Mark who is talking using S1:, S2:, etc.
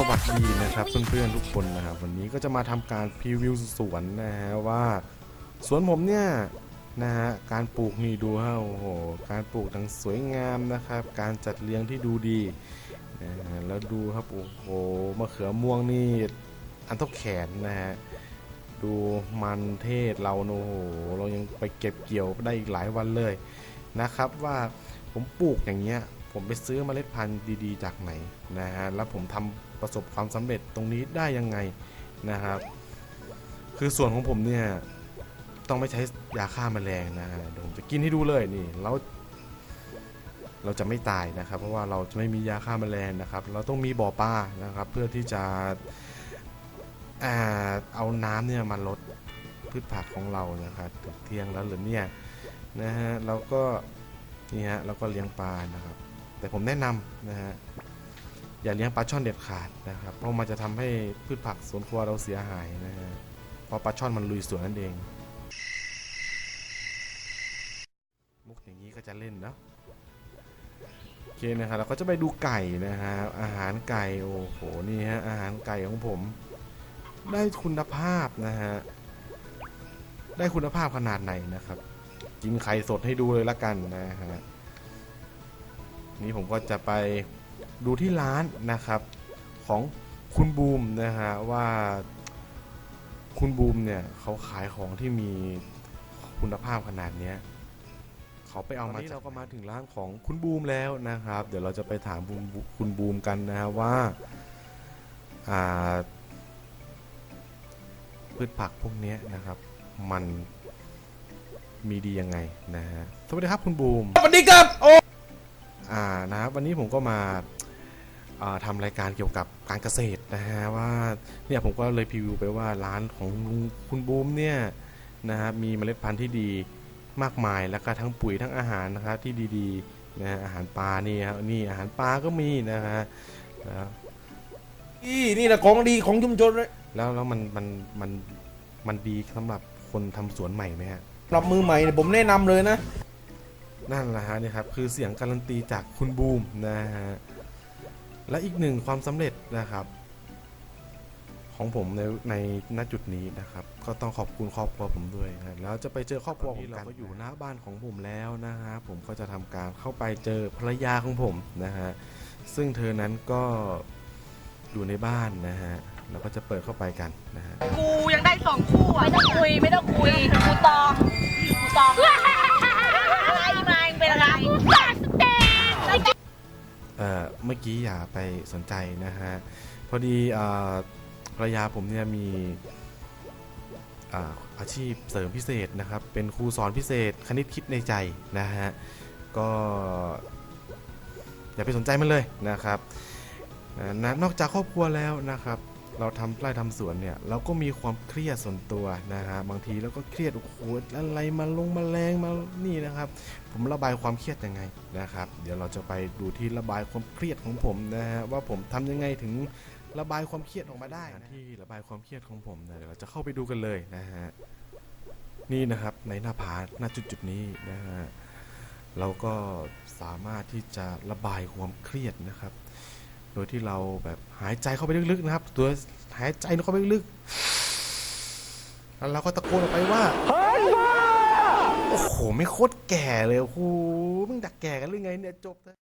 S1: สวัสดีนะครับเพื่อนๆทุกคนนะครับวันนี้ก็จะมาทำการพรีวิวสวนนะฮะว่าสวนผมเนี่ยนะฮะการปลูกนี่ดูฮะโอ้โหการปลูกทั้งสวยงามนะครับ การจัดเลี้ยงที่ดูดีนะฮะแล้วดูครับโอ้โหมะเขือม่วงนี่อันเท่าแขนนะฮะดูมันเทศเราโอ้โหเรายังไปเก็บเกี่ยวได้อีกหลายวันเลยนะครับว่าผมปลูกอย่างเงี้ยผมไปซื้อเมล็ดพันธุ์ดีๆ จากไหนนะฮะแล้วผมทำ ประสบความสำเร็จตรงนี้ได้ยังไงนะครับ คือส่วนของผมเนี่ยต้องไม่ใช้ยาฆ่าแมลงนะฮะเดี๋ยวผมจะกินให้ดูเลยนี่แล้วเราจะไม่ตายนะครับ เพราะว่าเราจะไม่มียาฆ่าแมลงนะครับ เราต้องมีบ่อปลานะครับ เพื่อที่จะเอาน้ำเนี่ยมาลดพืชผักของเรานะครับถึงเที่ยงแล้วหรือเนี่ยนะฮะเราก็นี่ฮะเราก็เลี้ยงปลานะครับ แต่ผมแนะนำนะฮะ อย่าเลี้ยงปลาช่อนเด็ดขาดนะครับ เพราะมันจะทำให้พืชผักสวนครัวเราเสียหายนะฮะเพราะปลาช่อนมันลุยสวนนั่นเอง มุกอย่างนี้ก็จะเล่นเนาะโอเคนะครับเราก็จะไปดูไก่นะฮะอาหารไก่โอ้โหนี่ฮะอาหารไก่ของผม ได้คุณภาพนะฮะได้คุณภาพขนาดไหนนะครับ กินไข่สดให้ดูเลยละกันนะฮะนี่ผมก็จะไป ดูที่ร้านนะครับของคุณบูมนะฮะว่าคุณบูมเนี่ยเขาขายของที่มีคุณภาพขนาดเนี้ยเขาไปเอามาที่เราก็มาถึงร้านของคุณบูมแล้วนะครับ เดี๋ยวเราจะไปถามบูมคุณบูมกันนะฮะว่าอ่าพืชผักพวกเนี้ยนะครับ มันมีดียังไงนะฮะสวัสดีครับคุณบูม
S2: สวัสดีครับโอ้
S1: อ่านะครับวันนี้ผมก็มาอ่า ทำรายการเกี่ยวกับการเกษตรนะฮะว่าเนี่ยผมก็เลยพรีวิวไปว่าร้านของลุงคุณบูมเนี่ยนะฮะมีเมล็ดพันธุ์ที่ดีมากมายแล้วก็ทั้งปุ๋ยทั้งอาหารนะครับที่ดีๆนะฮะอาหารปลานี่ครับนี่อาหารปลาก็มีนะฮะแล้ว
S2: นี่นี่แหละของดีของชุมชนเลย
S1: แล้วแล้วมันมันมันมันดีสำหรับคนทำสวนใหม่ไหมฮะ
S2: สำหรับมือใหม่เนี่ยผมแนะนำเลยนะ
S1: นั่นแหละฮะเนี่ยครับคือเสียงการันตีจากคุณบูมนะฮะ และอีกหนึ่งความสำเร็จนะครับ ของผมในในณจุดนี้นะครับ ก็ต้องขอบคุณครอบครัวผมด้วยนะแล้วจะไปเจอครอบครัวผมกันก็อยู่หน้าบ้านของผมแล้วนะฮะผมก็จะทำการเข้าไปเจอภรรยาของผมนะฮะซึ่งเธอนั้นก็อยู่ในบ้านนะฮะเราก็จะเปิดเข้าไปกันนะฮะ
S3: กูยังได้สองคู่อะ เมื่
S1: อกี้อย่าไปสนใจนะฮะ พอดีภรรยาผมเนี่ยมีอาอาชีพเสริมพิเศษนะครับ เป็นครูสอนพิเศษคณิตคิดในใจนะฮะ ก็อย่าไปสนใจมันเลยนะครับนะนอกจากครอบครัวแล้วนะครับ เราทำไร่ทำสวนเนี่ยเราก็มีความเครียดส่วนตัวนะฮะบางทีเราก็เครียดโอ้โหอะไรมาลงมาแรงมานี่นะครับ ผมระบายความเครียดยังไงนะครับ เดี๋ยวเราจะไปดูที่ระบายความเครียดของผมนะฮะว่าผมทำยังไงถึงระบายความเครียดออกมาได้นะที่ระบายความเครียดของผมนะเดี๋ยวเราจะเข้าไปดูกันเลยนะฮะนี่นะครับในหน้าผาหน้าจุดจุดๆนี้นะฮะเราก็สามารถที่จะระบายความเครียดนะครับโดยที่เราแบบหายใจเข้าไปลึกๆนะครับ ตัวหายใจเข้าไปลึกๆแล้วเราก็ตะโกนออกไปว่าโอ้โหไม่โคตรแก่เลยโอ้โหมึงดักแก่กันหรือไงเนี่ยจบเลย